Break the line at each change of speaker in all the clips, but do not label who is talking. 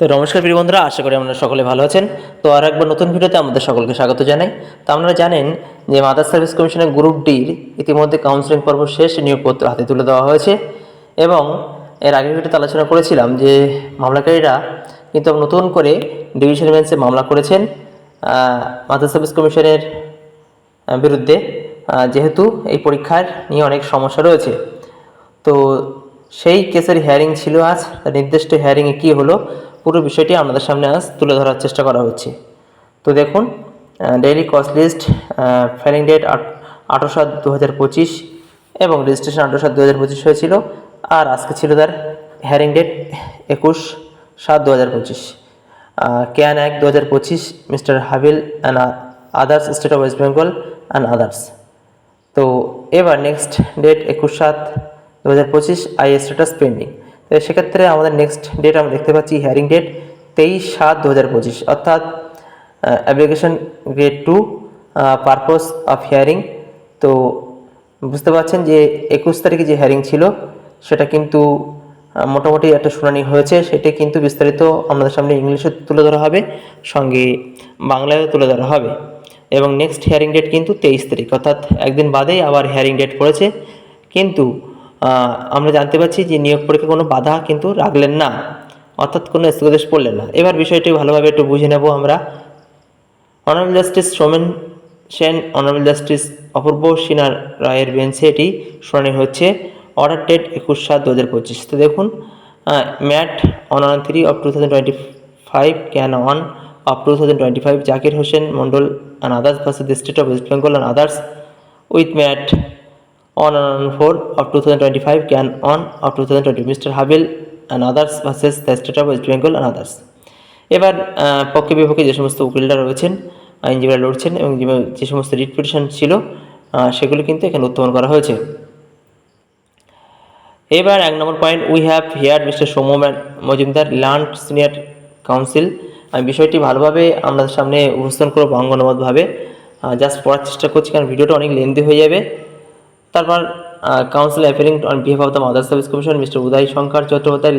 তো নমস্কার প্রিয় বন্ধুরা, আশা করি আপনারা সকলে ভালো আছেন। তো আর একবার নতুন ভিডিওতে আমাদের সকলকে স্বাগত জানাই। তো আপনারা জানেন যে মাদার সার্ভিস কমিশনের গ্রুপ ডির ইতিমধ্যে কাউন্সিলিং পর্ব শেষ নিয়োগপত্র হাতে তুলে দেওয়া হয়েছে এবং এর আগের ভিডিওতে আলোচনা করেছিলাম যে মামলাকারীরা কিন্তু নতুন করে ডিভিশন বেঞ্চে মামলা করেছেন। মাদার সার্ভিস কমিশনের বিরুদ্ধে যেহেতু এই পরীক্ষার নিয়ে অনেক সমস্যা রয়েছে। তো সেই কেসের হিয়ারিং ছিল আজ। নির্দিষ্ট হিয়ারিংয়ে কী হলো? পুরো বিষয়টি আপনাদের সামনে আজ তুলে ধরার চেষ্টা করা হচ্ছে। তো দেখুন daily cause list filing date আট আঠারো সাত দু হাজার পঁচিশ এবং রেজিস্ট্রেশন আঠারো সাত দু হাজার পঁচিশ হয়েছিল। আর আজকে ছিল তার হিয়ারিং ডেট একুশ সাত দু হাজার পঁচিশ ক্যান এক দু হাজার পঁচিশ mister Habil and others state of West Bengal and others তো এবার নেক্সট ডেট একুশ সাত দু হাজার পঁচিশ আই স্ট্যাটাস পেন্ডিং সেক্ষেত্রে আমাদের নেক্সট ডেট আমরা দেখতে পাচ্ছি হিয়ারিং ডেট তেইশ সাত দু হাজার পঁচিশ, অর্থাৎ application grade to purpose of hearing তো বুঝতে পারছেন যে একুশ তারিখে যে হিয়ারিং ছিল, সেটা কিন্তু মোটামুটি একটা শুনানি হয়েছে। সেটা কিন্তু বিস্তারিত আমাদের সামনে ইংলিশে তুলে ধরা হবে, সঙ্গে বাংলায়ও তুলে ধরা হবে। এবং নেক্সট হিয়ারিং ডেট কিন্তু তেইশ তারিখ, অর্থাৎ একদিন বাদেই আবার হিয়ারিং ডেট পড়েছে। কিন্তু আমরা জানতে পারছি যে নিয়োগ পরীক্ষা কোনো বাধা কিন্তু রাখলেন না, অর্থাৎ কোনো স্থগিতাদেশ পড়লেন না। এবার বিষয়টি ভালোভাবে একটু বুঝে নেব আমরা। Honourable justice Somen Sen honourable justice Apurba Sinha রায়ের বেঞ্চে এটি শুনানি হচ্ছে অর্ডার ডেট একুশ সাত দু হাজার পঁচিশ। তো দেখুন MAT on three of two thousand twenty five CAN on of two thousand twenty five Jakir Hossain Mondal and others versus the state of West Bengal and others with MAT on and on 4 of 2025 can on of 2020 Mr. Habil and others versus the state of West Bengal and others. এবার পক্ষে বিপক্ষে যে সমস্ত উকিলরা রয়েছেন, আইনজীবীরা লড়ছেন এবং যে- সমস্ত রিট পিটিশন ছিল সেগুলো কিন্তু এখানে উত্থাপন করা হয়েছে। এবার এক নম্বর point we have here mister Soumya Majumdar learned senior counsel আমি বিষয়টি ভালোভাবে আপনাদের সামনে উপস্থাপন করব অঙ্গনবদ্ধভাবে জাস্ট পড়ার চেষ্টা করছি কারণ ভিডিওটা অনেক লেন্দি হয়ে যাবে। তারপর counsel appearing on behalf of the mother service commission mister Uday Shankar Chattopadhyay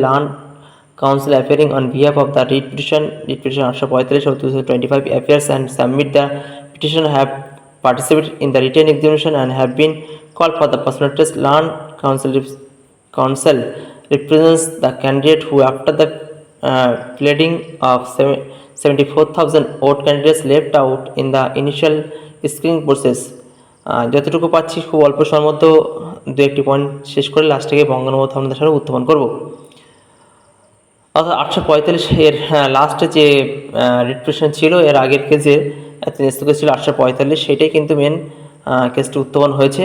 on behalf of the writ petition writ petition আটশো পঁয়তাল্লিশ of two twenty five affairs and submit the petition have participated in the written examination and have been called for the personal test learn council council represents the candidate who after the uh, pleading of seven- 74,000 vote candidates left out in the initial screening process যতটুকু পাচ্ছি খুব অল্প সময়ের মধ্যে দু একটি point শেষ করে লাস্টে গিয়ে বঙ্গনবধ আপনাদের সাথে উত্থাপন করব। অর্থাৎ আটশো পঁয়তাল্লিশ এর লাস্টে যে রিপ্রেশন ছিল, এর আগের কেসে স্থগিত ছিল আটশো পঁয়তাল্লিশ, সেটাই কিন্তু মেন কেসটি উত্থাপন হয়েছে।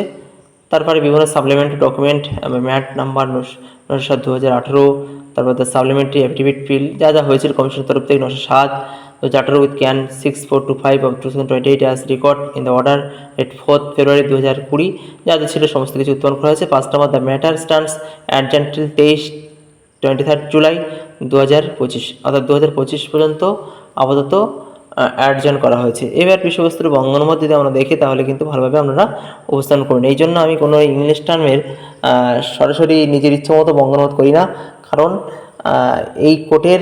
তারপরে বিভিন্ন সাপ্লিমেন্টারি ডকুমেন্ট ম্যাট নাম্বার নশো সাত দু হাজার আঠেরো তারপর দ্য সাপ্লিমেন্টারি অ্যাফিডেভিট ফিল যা যা হয়েছিল কমিশনের তরফ থেকে নশো সাত দু charter with CAN six four two five of two thousand twenty eight as record in the order at fourth February দু হাজার কুড়ি যা যা ছিল সমস্ত কিছু উৎপন্ন করা হয়েছে। পাঁচ নম্বর the matter stands adjourned till তেইশ টোয়েন্টি থার্ড জুলাই দু হাজার পঁচিশ অর্থাৎ দু হাজার পঁচিশ পর্যন্ত আপাতত অ্যাডজন করা হয়েছে। এবার বিষয়বস্তুর বঙ্গনুমত যদি আমরা দেখি, তাহলে কিন্তু ভালোভাবে আপনারা উপস্থাপন করুন এই জন্য আমি কোনো ইংলিশ টার্মের সরাসরি নিজের ইচ্ছে মতো বঙ্গনুমত করি না। কারণ এই কোর্টের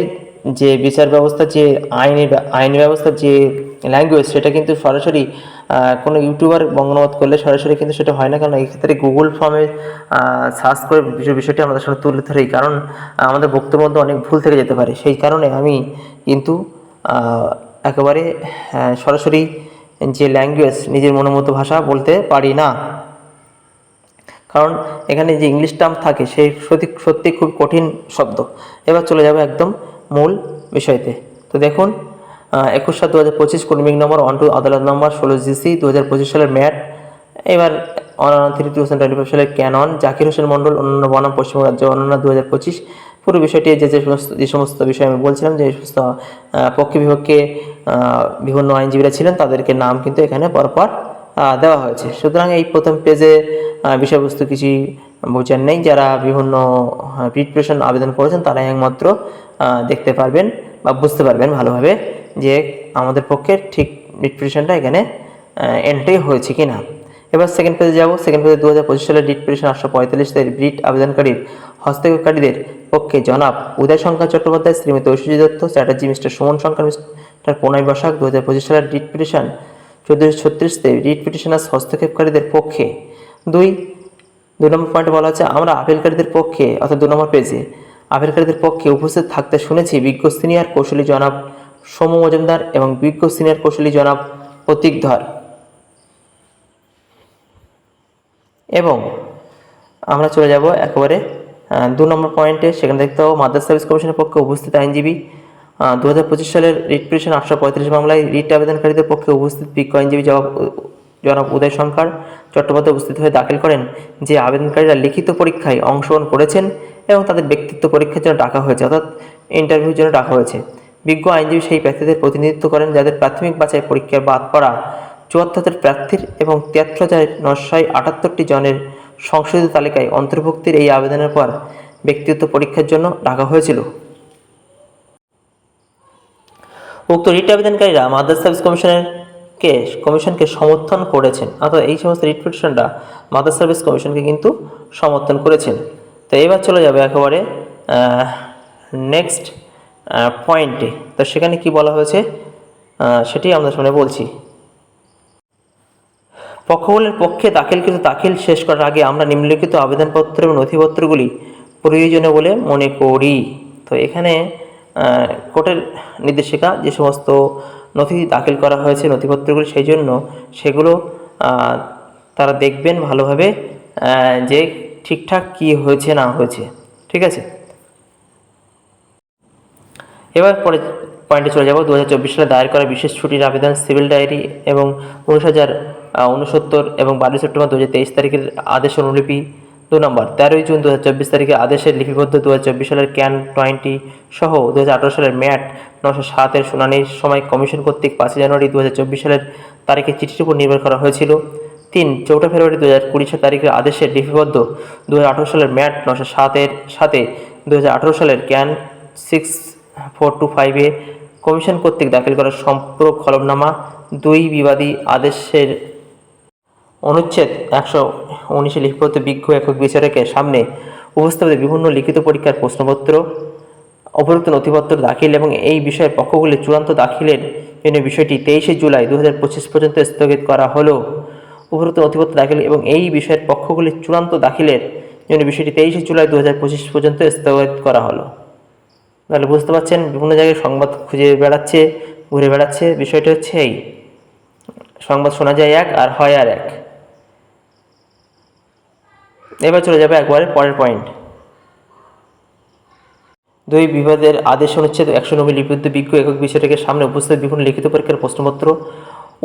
যে বিচার ব্যবস্থা, যে আইনের আইন ব্যবস্থার যে ল্যাঙ্গুয়েজ সেটা কিন্তু সরাসরি কোনো ইউটিউবার বঙ্গনুবাদ করলে সরাসরি কিন্তু সেটা হয় না। কারণ এক্ষেত্রে গুগল ফর্মে সার্চ করে বিষয়, বিষয়টি আমাদের সামনে তুলে ধরি কারণ, আমাদের বক্তব্যের মধ্যে অনেক ভুল থেকে যেতে পারে। সেই কারণে আমি কিন্তু একেবারে সরাসরি যে ল্যাঙ্গুয়েজ নিজের মনের মতো ভাষা বলতে পারি না। কারণ এখানে যে ইংলিশ টার্ম থাকে সেই সত্যি সত্যি খুব কঠিন শব্দ। এবার চলে যাবে একদম মূল বিষয়তে। তো দেখুন একুশ সাত দু হাজার পঁচিশ কর্মিক নম্বর ওয়ান টু আদালত নম্বর, ষোলো জিসি দু হাজার পঁচিশ সালের ম্যাট। এবার অনানা three two thousand twenty five সালের ক্যানন, জাকির হোসেন মণ্ডল, অন্যান্য বনাম পশ্চিমবঙ্গ রাজ্য অন্যান্য দু হাজার পঁচিশ পুরো বিষয়টি যে যে সমস্ত যে সমস্ত বিষয় আমি বলছিলাম, যে সমস্ত পক্ষে বিপক্ষে বিভিন্ন আইনজীবীরা ছিলেন, তাদেরকে নাম কিন্তু এখানে পরপর দেওয়া হয়েছে। সুতরাং এই প্রথম পেজে বিষয়বস্তু কিছুই বোঝার নেই। যারা বিভিন্ন প্রিপারেশন আবেদন করেছেন, তারাই একমাত্র দেখতে পারবেন বা বুঝতে পারবেন ভালোভাবে যে আমাদের পক্ষে ঠিক প্রিপারেশনটা এখানে এন্ট্রি হয়েছে কি না এবার সেকেন্ড পেজে যাব। সেকেন্ড পেজে দু হাজার পঁচিশ সালের পিটিশন আটশো পঁয়তাল্লিশ ব্রিট আবেদনকারীর হস্তক্ষেপকারীদের পক্ষে জনাব উদয় শঙ্কর চট্টোপাধ্যায় শ্রীমতী ঐশ্বর্য দত্ত চ্যাটার্জি মিস্টার সুমন শঙ্কর, মিস্টার প্রণয় বসাক দু হাজার পঁচিশ সালের রিট পিটিশন, চোদ্দোশো ছত্রিশতে রিট পিটিশনার্স হস্তক্ষেপকারীদের পক্ষে। দুই, দু নম্বর পয়েন্টে বলা হচ্ছে আমরা আপিলকারীদের পক্ষে, অর্থাৎ দু নম্বর পেজে আপিলকারীদের পক্ষে উপস্থিত থাকতে শুনেছি বিজ্ঞ সিনিয়র কৌশলী জনাব সৌম্য মজুমদার এবং বিজ্ঞ সিনিয়র কৌশলী জনাব প্রতীক ধর। এবং আমরা চলে যাব একেবারে দু নম্বর পয়েন্টে সেখানে দেখতে পাবো মাদ্রাস সার্ভিস কমিশনের পক্ষে উপস্থিত আইনজীবী। দু হাজার পঁচিশ সালের রিট পিটিশন আটশো পঁয়ত্রিশ মামলায় রিট আবেদনকারীদের পক্ষে উপস্থিত বিজ্ঞ আইনজীবী জবাব জনাব উদয় শঙ্কর চট্টোপাধ্যায় উপস্থিত হয়ে দাখিল করেন যে আবেদনকারীরা লিখিত পরীক্ষায় অংশগ্রহণ করেছেন এবং তাদের ব্যক্তিত্ব পরীক্ষার জন্য ডাকা হয়েছে অর্থাৎ ইন্টারভিউর জন্য ডাকা হয়েছে। বিজ্ঞ আইনজীবী সেই প্রার্থীদের প্রতিনিধিত্ব করেন যাদের প্রাথমিক বাছাই পরীক্ষায় বাদ পড়া চুয়াত্তর প্রার্থীর এবং তিয়াত্তর হাজার নশয় আটাত্তরটি জনের সংশোধিত তালিকায় অন্তর্ভুক্তির এই আবেদনের পর ব্যক্তিগত পরীক্ষার জন্য ডাকা হয়েছিল। উক্ত রিট আবেদনকারীরা মাদ্রাস সার্ভিস কমিশনের কে, কমিশনকে সমর্থন করেছেন। অর্থাৎ এই সমস্ত রিট পিটিশনরা মাদ্রাস সার্ভিস কমিশনকে কিন্তু সমর্থন করেছেন। তো এবার চলে যাবে একেবারে নেক্সট পয়েন্টে তো সেখানে কি বলা হয়েছে? সেটি আমরা সামনে বলছি। পক্ষগুলির পক্ষে দাখিলকৃত দাখিল শেষ করার আগে আমরা নিম্নলিখিত আবেদনপত্র এবং নথিপত্রগুলি প্রয়োজনীয় বলে মনে করি। তো এখানে কোর্টের নির্দেশিকা যে সমস্ত নথি দাখিল করা হয়েছে, নথিপত্রগুলি সেই জন্য সেগুলো তারা দেখবেন ভালোভাবে যে ঠিকঠাক কি হয়েছে, না হয়েছে। ঠিক আছে? এবার পরে পয়েন্টে চলে যাব। দু সালে দায়ের করা বিশেষ ছুটির আবেদন, সিভিল ডায়েরি এবং উনিশ হাজার উনসত্তর এবং বারোই সেপ্টেম্বর দু হাজার তেইশ তারিখের আদেশ অনুলিপি দু নম্বর। তেরোই জুন দু হাজার চব্বিশ তারিখে আদেশের লিপিবদ্ধ দু হাজার চব্বিশ সালের ক্যান টোয়েন্টি সহ দু হাজার আঠারো সালের ম্যাট নশো সাতের শুনানির সময় কমিশন কর্তৃক পাঁচই জানুয়ারি দু হাজার চব্বিশ সালের তারিখে চিঠির উপর নির্ভর করা হয়েছিল। তিন, চৌঠা ফেব্রুয়ারি দু হাজার কুড়ি তারিখের আদেশের লিপিবদ্ধ দু হাজার আঠারো সালের ম্যাট নশো সাতের সাথে দু হাজার আঠারো সালের ক্যান সিক্স ফোর টু ফাইভে কমিশন কর্তৃক দাখিল করা সম্পূরক হলফনামা দুই বিবাদী আদেশের অনুচ্ছেদ একশো উনিশে লিপিবদ্ধ বিজ্ঞ একক বিচারকের সামনে উপস্থাপিত বিভিন্ন লিখিত পরীক্ষার প্রশ্নপত্র অপরুক্ত নথিপত্র দাখিল এবং এই বিষয়ে পক্ষগুলি চূড়ান্ত দাখিলের জন্য বিষয়টি তেইশে জুলাই দু হাজার পঁচিশ পর্যন্ত স্থগিত করা হলো। উপরোক্ত নথিপত্র দাখিল এবং এই বিষয়ের পক্ষগুলির চূড়ান্ত দাখিলের জন্য বিষয়টি তেইশে জুলাই দু হাজার পঁচিশ পর্যন্ত স্থগিত করা হলো। তাহলে বুঝতে পারছেন, বিভিন্ন জায়গায় সংবাদ খুঁজে বেড়াচ্ছে, ঘুরে বেড়াচ্ছে। বিষয়টি হচ্ছে এই। সংবাদ শোনা যায় এক আর হয় আর এক। এবার চলে যাবে একবারে পরের পয়েন্ট দুই বিবাদের আদেশ অনুচ্ছেদ একশো নব্বই লিপিবদ্ধ বিজ্ঞ একক বিষয়টাকে সামনে উপস্থিত বিভিন্ন লিখিত পরীক্ষার প্রশ্নপত্র,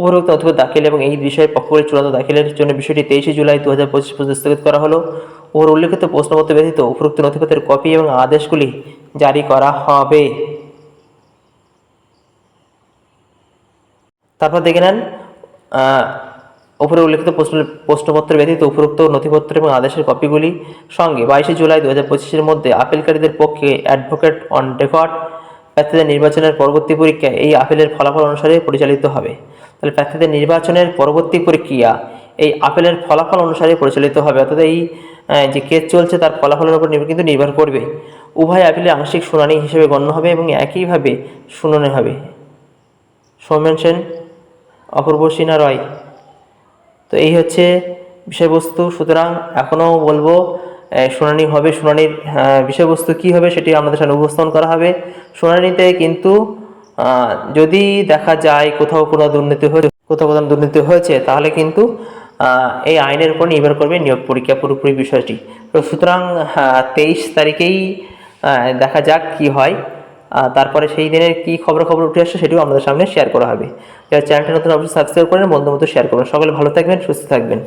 উপরোক্ত অথবা দাখিল এবং এই বিষয়ে পক্ষগুলির চূড়ান্ত দাখিলের জন্য বিষয়টি তেইশে জুলাই দু হাজার পঁচিশ পর্যন্ত স্থগিত করা হলো। ওর উল্লেখিত প্রশ্নপত্র ব্যতীত উপরোক্ত নথিপত্রের কপি এবং আদেশগুলি জারি করা হবে। তারপর দেখে নেন উপরে উল্লেখিত প্রশ্ন প্রশ্নপত্র ব্যতীত উপরোক্ত নথিপত্র এবং আদেশের কপিগুলি সঙ্গে বাইশে জুলাই দু হাজার পঁচিশের মধ্যে আপিলকারীদের পক্ষে অ্যাডভোকেট অন রেকর্ড প্রার্থীদের নির্বাচনের পরবর্তী পরীক্ষা এই আপিলের ফলাফল অনুসারে পরিচালিত হবে। তাহলে প্রার্থীদের নির্বাচনের পরবর্তী প্রক্রিয়া এই আপিলের ফলাফল অনুসারে পরিচালিত হবে। অর্থাৎ এই যে কেস চলছে তার ফলাফলের উপর কিন্তু নির্ভর করবে। উভয় আপিলে আংশিক শুনানি হিসেবে গণ্য হবে এবং একইভাবে শুনানি হবে। সৌমেন সেন, অপূর্ব সিনহা রয়। তো এই হচ্ছে বিষয়বস্তু। সুতরাং এখনও বলব শুনানি হবে, শুনানির বিষয়বস্তু কি হবে সেটি আমাদের সামনে উপস্থাপন করা হবে। শুনানিতে কিন্তু যদি দেখা যায় কোথাও কোনো দুর্নীতি হয়েছে কোথাও কোথাও দুর্নীতি হয়েছে, তাহলে কিন্তু এই আইনের উপর নির্ভর করবে নিয়োগ পরীক্ষা পুরোপুরি বিষয়টি। তো সুতরাং তেইশ তারিখেই দেখা যাক কি হয়। তারপরে সেই দিনের কী খবর খবর উঠে আসছে সেটিও আমাদের সামনে শেয়ার করা হবে। যারা চ্যানেলটি নতুন, অবশ্যই সাবস্ক্রাইব করেন বন্ধু মতো শেয়ার করবেন। সকলে ভালো থাকবেন, সুস্থ থাকবেন।